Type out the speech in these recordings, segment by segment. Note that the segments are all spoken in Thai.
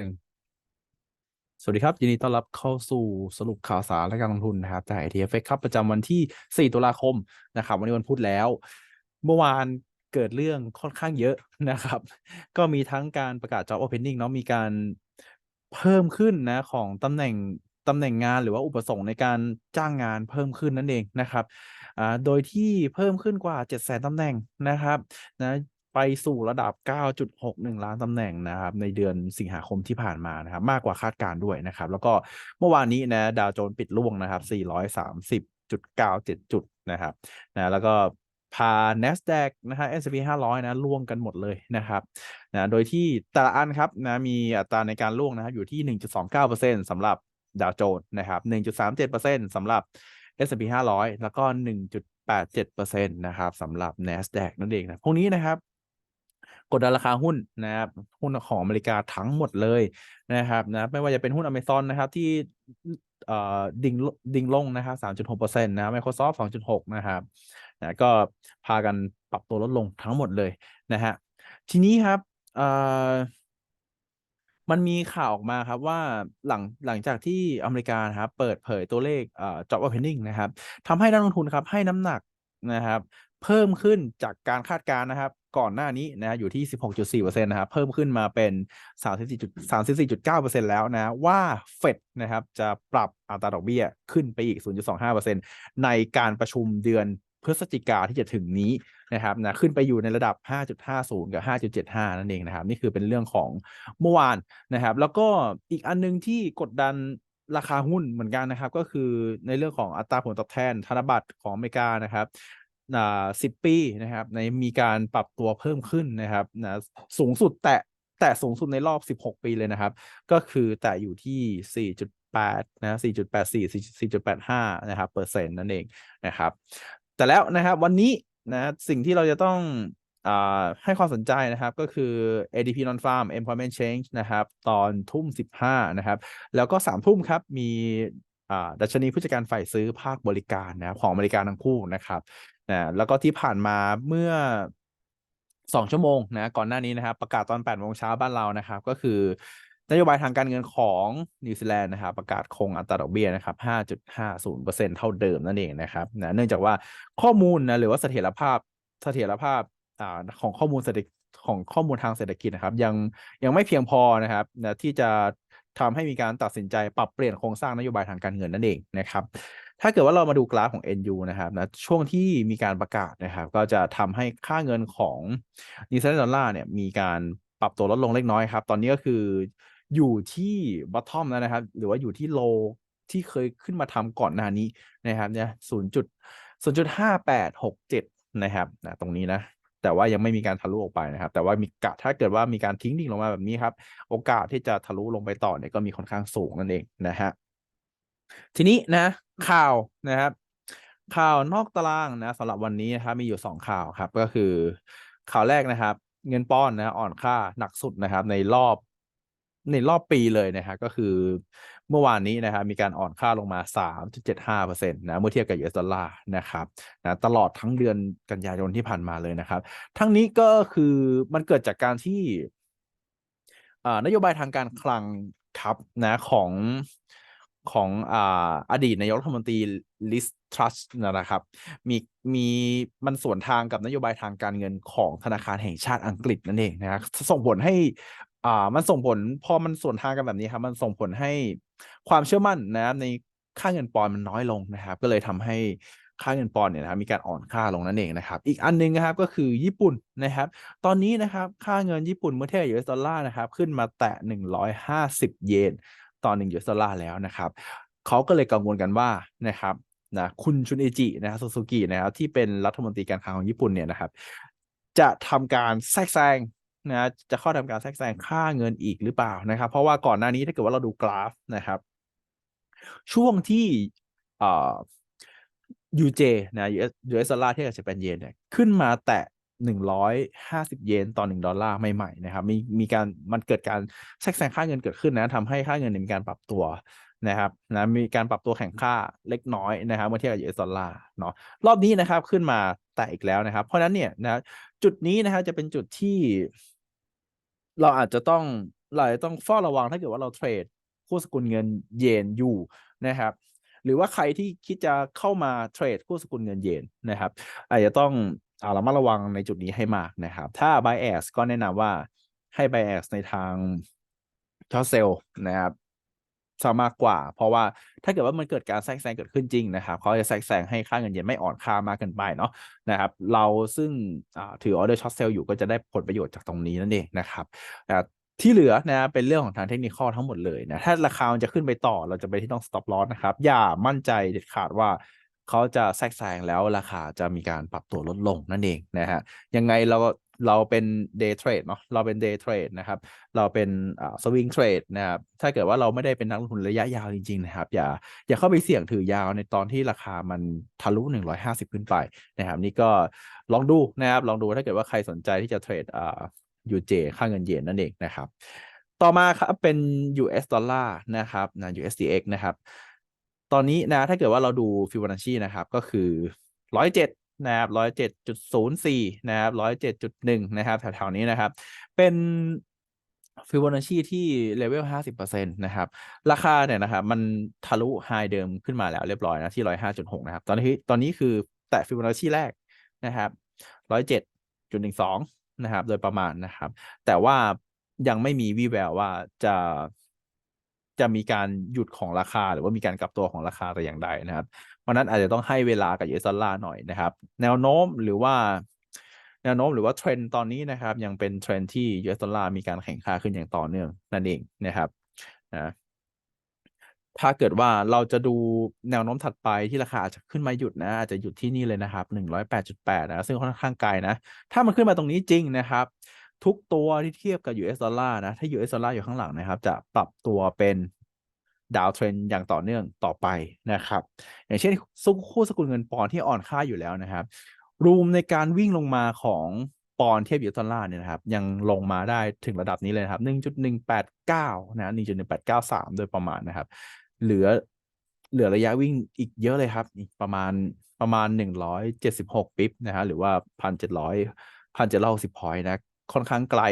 นึ่งสวัสดีครับ ยินดีต้อนรับเข้าสู่สรุปข่าวสารและการลงทุนนะครับจาก ITFX ครับประจำวันที่ 4 ตุลาคมนะครับ วันนี้วันพุธแล้ว เมื่อวานเกิดเรื่องค่อนข้างเยอะนะครับ ก็มีทั้งการประกาศ job opening เนาะมีการเพิ่มขึ้นนะของตำแหน่งตำแหน่งงานหรือว่าอุปสงค์ในการจ้างงานเพิ่มขึ้นนั่นเองนะครับ โดยที่เพิ่มขึ้นกว่า 7 0 0 0 0ตำแหน่งนะครับนะ สู่ระดับ 9.61 ล้านตำแหน่งนะครับในเดือนสิงหาคมที่ผ่านมานะครับมากกว่าคาดการณ์ด้วยนะครับ แล้วก็เมื่อวานนี้นะดาวโจนส์ปิดล่วงนะครับ 430.97 จุดนะครับนะแล้วก็พา NASDAQ นะฮะ S&P 500 นะล่วงกันหมดเลยนะครับนะโดยที่แต่ละอันครับนะมีอัตราในการล่วงนะครับอยู่ที่ 1.29%สำหรับดาวโจนส์นะครับ 1.37%สำหรับ S&P 500 แล้วก็ 1.87%นะครับสำหรับ NASDAQ นั่นเองนะ พวกนี้นะครับ กดดันราคาหุ้นนะครับหุ้นของอเมริกาทั้งหมดเลยนะครับนะไม่ว่าจะเป็นหุ้น Amazon นะครับที่เอ่อดิ่งดิ่งลงนะครับ3.6%นะ Microsoft 2.6นะครับนะก็พากันปรับตัวลดลงทั้งหมดเลยนะฮะทีนี้ครับเอ่อมันมีข่าวออกมาครับว่าหลังหลังจากที่อเมริกาครับเปิดเผยตัวเลขเอ่อ job opening นะครับทำให้นักลงทุนครับให้น้ำหนักนะครับ เพิ่มขึ้นจากการคาดการณ์นะครับ ก่อนหน้านี้นะอยู่ที่ 16.4%นะครับเพิ่มขึ้นมาเป็น34.34.9%แล้วนะว่าเฟดนะครับจะปรับอัตราดอกเบี้ยขึ้นไปอีก 0.25%ในการประชุมเดือนพฤศจิกาที่จะถึงนี้นะครับนะขึ้นไปอยู่ในระดับ 5.50 กับ 5.75 นั่นเองนะครับ นี่คือเป็นเรื่องของเมื่อวานนะครับ แล้วก็อีกอันนึงที่กดดันราคาหุ้นเหมือนกันนะครับ ก็คือในเรื่องของอัตราผลตอบแทนธนบัตรของอเมริกานะครับ สิบปีนะครับในมีการปรับตัวเพิ่มขึ้นนะครับนะสูงสุดแตะแตะสูงสุดในรอบ 16 ปีเลยนะครับ ก็คือแตะอยู่ที่ 4.8 นะ 4.84 4.85 นะครับเปอร์เซ็นต์นั่นเองนะครับ แต่แล้วนะครับวันนี้นะสิ่งที่เราจะต้องอให้ความสนใจนะครับก็คือ ADP Non-Farm Employment Change นะครับ ตอนทุ่ม 15 นะครับ แล้วก็ 3 ทุ่มครับ มี ดัชนีผู้จัดการฝ่ายซื้อภาคบริการนะครับของอเมริการทั้งคู่นะครับนะแล้วก็ที่ผ่านมาเมื่อ2ชั่วโมงนะก่อนหน้านี้นะครับประกาศตอน8โมงเช้าบ้านเรานะครับ ก็คือนโยบายทางการเงินของนิวซีแลนด์นะครับประกาศคงอัตราดอกเบี้ยนะครับ 5.50%เท่าเดิมนั่นเองนะครับนะเนื่องจากว่าข้อมูลนะหรือว่าเสถียรภาพเสถียรภาพอ่าของข้อมูลเศรษฐของข้อมูลทางเศรษฐกิจนะครับ ยังยังไม่เพียงพอนะครับนะที่จะ ทำให้มีการตัดสินใจปรับเปลี่ยนโครงสร้างนโยบายทางการเงินนั่นเองนะครับถ้าเกิดว่าเรามาดูกราฟของ NU นะครับนะช่วงที่มีการประกาศนะครับ ก็จะทำให้ค่าเงินของนิวซีแลนด์ดอลลาร์เนี่ยมีการปรับตัวลดลงเล็กน้อยครับ ตอนนี้ก็คืออยู่ที่ bottom แล้วนะครับ หรือว่าอยู่ที่ low ที่เคยขึ้นมาทำก่อนหน้านี้นะครับเนี่ยศูนย์จุดศูนย์จุดห้าแปดหกเจ็ดนะครับนะตรงนี้นะ แต่ว่ายังไม่มีการทะลุออกไปนะครับ แต่ว่ามีกะถ้าเกิดว่ามีการทิ้งดิ่งลงมาแบบนี้ครับ โอกาสที่จะทะลุลงไปต่อเนี่ยก็มีค่อนข้างสูงนั่นเองนะฮะทีนี้นะ ข่าวนะครับ ข่าวนอกตารางนะสำหรับวันนี้นะครับมีอยู่ 2 ข่าวครับ ก็คือข่าวแรกนะครับ เงินป้อนนะอ่อนค่าหนักสุดนะครับ ในรอบในรอบปีเลยนะครับก็คือ เมื่อวานนี้นะครับมีการอ่อนค่าลงมา 3.75%นะเมื่อเทียบกับ US ดอลลาร์นะครับนะตลอดทั้งเดือนกันยายนที่ผ่านมาเลยนะครับ ทั้งนี้ก็คือมันเกิดจากการที่อ่านโยบายทางการคลังครับนะของของอ่าอดีตนายกรัฐมนตรีลิสทรัสนะครับมีมีมันสวนทางกับนโยบายทางการเงินของธนาคารแห่งชาติอังกฤษนั่นเองนะครับส่งผลให้อ่ามันส่งผลพอมันส่วนทางกันแบบนี้ครับ มันส่งผลให้ ความเชื่อมั่นนะครับในค่าเงินปอนด์มันน้อยลงนะครับ ก็เลยทำให้ค่าเงินปอนด์เนี่ยนะครับมีการอ่อนค่าลงนั่นเองนะครับ อีกอันนึงนะครับก็คือญี่ปุ่นนะครับ ตอนนี้นะครับค่าเงินญี่ปุ่นเมื่อเทียบกับ US ดอลลาร์นะครับขึ้นมาแตะ 150 เยนต่อ1 US ดอลลาร์แล้วนะครับเขาก็เลยกังวลกันว่านะครับนะคุณชุนเอจินะครับซูซูกินะครับที่เป็นรัฐมนตรีการคลังของญี่ปุ่นเนี่ยนะครับ จะทำการแทรกแซง นะจะเข้าทำการแทรกแซงค่าเงินอีกหรือเปล่านะครับ เพราะว่าก่อนหน้านี้ถ้าเกิดว่าเราดูกราฟนะครับ ช่วงที่อ่า UJ นะ US US ดอลลาร์เทียบกับเจแปนเยนเนี่ยขึ้นมาแตะ150 เยนต่อ 1 ดอลลาร์ใหม่ๆนะครับมีมีการมันเกิดการแทรกแซงค่าเงินเกิดขึ้นนะทำให้ค่าเงินมีการปรับตัวนะครับนะมีการปรับตัวแข่งค่าเล็กน้อยนะครับเมื่อเทียบกับ US ดอลลาร์เนาะรอบนี้นะครับขึ้นมา ตะอีกแล้วนะครับ เพราะนั้นเนี่ยนะจุดนี้นะครับจะเป็นจุดที่ เราอาจจะต้องเราจะต้องเฝ้าระวังถ้าเกิดว่าเราเทรดคู่สกุลเงินเยนอยู่นะครับหรือว่าใครที่คิดจะเข้ามาเทรดคู่สกุลเงินเยนนะครับอาจจะต้องเอาระมัดระวังในจุดนี้ให้มากนะครับ ถ้า bias ก็แนะนำว่าให้ bias ในทางช็อตเซลนะครับ ซะมากกว่า เพราะว่าถ้าเกิดว่ามันเกิดการแทรกแซงเกิดขึ้นจริงนะครับเขาจะแทรกแซงให้ค่าเงินเยนไม่อ่อนค่ามากเกินไปเนาะนะครับเราซึ่งถือออเดอร์ช็อตเซลอยู่ก็จะได้ผลประโยชน์จากตรงนี้นั่นเองนะครับที่เหลือนะเป็นเรื่องของทางเทคนิคทั้งหมดเลยนะถ้าราคามันจะขึ้นไปต่อเราจะไปที่ต้อง stop loss นะครับ อย่ามั่นใจเด็ดขาดว่าเขาจะแทรกแซงแล้วราคาจะมีการปรับตัวลดลงนั่นเองนะฮะยังไงเรา เราเป็น day trade เนาะเราเป็น day trade นะครับ เราเป็นอ่า swing trade นะครับ ถ้าเกิดว่าเราไม่ได้เป็นนักลงทุนระยะยาวจริงๆนะครับ อย่าอย่าเข้าไปเสี่ยงถือยาวในตอนที่ราคามันทะลุ 150 ขึ้นไปนะครับ นี่ก็ลองดูนะครับ ลองดูถ้าเกิดว่าใครสนใจที่จะเทรดอ่า UJ ค่าเงินเยนนั่นเองนะครับ ต่อมาครับเป็น US ดอลลาร์นะครับนะ USDX นะครับ ตอนนี้นะถ้าเกิดว่าเราดูฟิบอนัชชีนะครับก็คือ 107 นะครับ107.04นย์สี่นะครับ107.1นะครับแถวๆนี้นะครับ เป็นฟิบอนัชชีที่เลเวล50%นตนะครับ ราคาเนี่ยนะครับ มันทะลุไฮเดิมขึ้นมาแล้วเรียบร้อยนะที่105.6นะครับ ตอนนี้ตอนนี้คือแตะฟิบอนัชชีแรกนะครับ107.12นะครับ โดยประมาณนะครับ แต่ว่ายังไม่มีวี่แววว่าจะจะมีการหยุดของราคา หรือว่ามีการกลับตัวของราคาแต่อย่างใดนะครับ เพราะนั้นอาจจะต้องให้เวลากับยูเอสดอลลาร์หน่อยนะครับ แนวโน้มหรือว่าแนวโน้มหรือว่าเทรนตอนนี้นะครับ ยังเป็นเทรนที่ยูเอสดอลลาร์มีการแข่งค่าขึ้นอย่างต่อเนื่องนั่นเองนะครับนะถ้าเกิดว่าเราจะดูแนวโน้มถัดไปที่ราคาอาจจะขึ้นมาหยุดนะ อาจจะหยุดที่นี่เลยนะครับหนึ่งร้อยแปดจุดแปดนะ ซึ่งค่อนข้างไกลนะ ถ้ามันขึ้นมาตรงนี้จริงนะครับ ทุกตัวที่เทียบกับ US ดอลลาร์นะ ถ้า US ดอลลาร์อยู่ข้างหลังนะครับ จะปรับตัวเป็น ดาวเทรนอย่างต่อเนื่องต่อไปนะครับ อย่างเช่นสุคู่สกุลเงินปอนที่อ่อนค่าอยู่แล้วนะครับ รูมในการวิ่งลงมาของปอนเทียบ US ดอลลาร์เนี่ยนะครับ ยังลงมาได้ถึงระดับนี้เลยครับ1.189นะ1.1893 โดยประมาณนะครับ เหลือเหลือระยะวิ่งอีกเยอะเลยครับ อีกประมาณประมาณ 176 ปิ๊บนะฮะหรือว่า 1,700 1,760พอยต์นะค่อนข้างไกล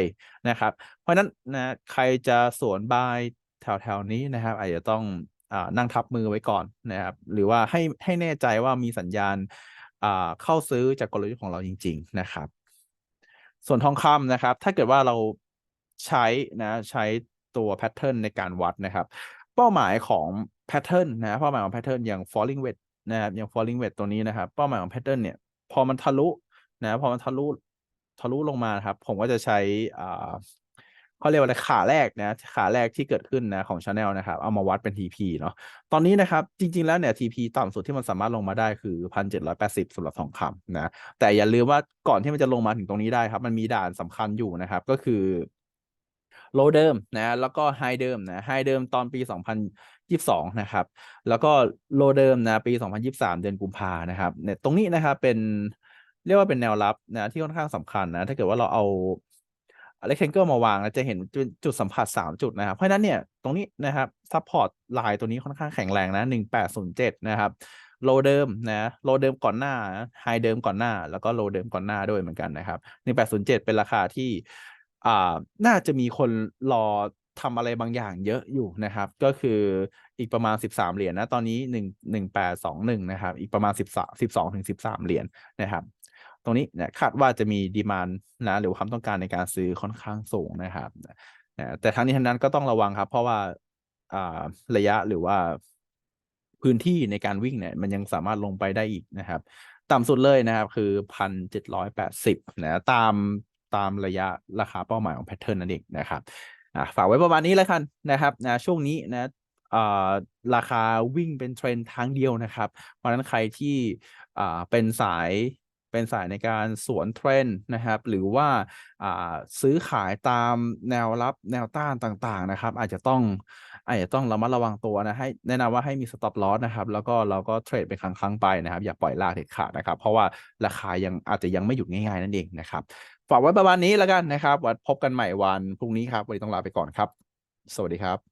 นะครับ เพราะนั้นนะใครจะสวนบาย แถวๆนี้นะครับ อาจจะต้องอนั่งทับมือไว้ก่อนนะครับ หรือว่าให้ให้แน่ใจว่ามีสัญญาณเข้าซื้อจากกลยุทธ์ของเราจริง ๆ นะครับ ส่วนทองคำนะครับ ถ้าเกิดว่าเราใช้นะใช้ตัวแพทเทิร์นในการวัดนะครับ เป้าหมายของแพทเทิร์นนะเป้าหมายของแพทเทิร์นอย่าง falling wedge นะครับอย่าง falling wedge ตัวนี้นะครับ เป้าหมายของแพทเทิร์นเนี่ยพอมันทะลุนะพอมันทะลุทะลุลงมาครับ ผมก็จะใช้อ่า เขาเรียกว่าอะไรขาแรกนะขาแรกที่เกิดขึ้นนะของ Channel นะครับ เอามาวัดเป็น TP เนาะตอนนี้นะครับ จริง ๆ แล้วเนี่ย TP ต่ำสุดที่มันสามารถลงมาได้คือ 1,780สำหรับทองคำนะ แต่อย่าลืมว่าก่อนที่มันจะลงมาถึงตรงนี้ได้ครับ มันมีด่านสำคัญอยู่นะครับ ก็คือโลเดิมนะแล้วก็ไฮเดิมนะไฮเดิมตอนปี 2022 นะครับ แล้วก็โลเดิมนะปี 2023 เดือนกุมภานะครับเนี่ยตรงนี้นะครับเป็นเรียกว่าเป็นแนวรับนะที่ค่อนข้างสำคัญนะถ้าเกิดว่าเราเอา เ e คเ t นเกิลมาวางจะเห็นจุดสัมผัส 3 จุดนะครับ เพราะฉะนั้นเนี่ยตรงนี้นะครับซัพพอร์ตไลน์ตัวนี้ค่อนข้างแข็งแรงนะ 1807 นะครับโลเดิมนะโลเดิมก่อนหน้าไฮเดิมก่อนหน้า แล้วก็โลเดิมก่อนหน้าด้วยเหมือนกันนะครับ 1807 เป็นราคาที่อ่าน่าจะมีคนรอทำอะไรบางอย่างเยอะอยู่นะครับ ก็คืออีกประมาณ 13 เหรียญนะ ตอนนี้ 1 1821 นะครับ อีกประมาณ 13 12ถึง13 เหรียญนะครับ ตรงนี้นี่ยคาดว่าจะมีดีมานนะหรือความต้องการในการซื้อค่อนข้างสูงนะครับนะแต่ทั้งนี้ทั้งนั้นก็ต้องระวังครับ เพราะว่าอ่าระยะหรือว่าพื้นที่ในการวิ่งเนี่ยมันยังสามารถลงไปได้อีกนะครับ ต่ำสุดเลยนะครับ คือพันเจ็ดร้อยแปดสิบนะตามตามระยะราคาเป้าหมายของแพทเทิร์นนั่นเองนะครับอ่าฝากไว้ประมาณนี้แล้วกันนะครับนะช่วงนี้นะอ่าราคาวิ่งเป็นเทรนทางเดียวนะครับ เพราะฉะนั้นใครที่อ่าเป็นสาย เป็นสายในการสวนเทรนด์นะครับ หรือว่าาซื้อขายตามแนวรับแนวต้านต่างๆนะครับ อาจจะต้องอาจจะต้องระมัดระวังตัวนะให้แนะนำว่าให้มีสต็อปลอสนะครับ แล้วก็เราก็เทรดเป็นครั้งๆไปนะครับ อย่าปล่อยลากเด็ดขาดนะครับ เพราะว่าราคายังอาจจะยังไม่หยุดง่ายๆนั่นเองนะครับฝากไว้ประมาณนี้แล้วกันนะครับวันพบกันใหม่วันพรุ่งนี้ครับวันนี้ต้องลาไปก่อนครับ สวัสดีครับ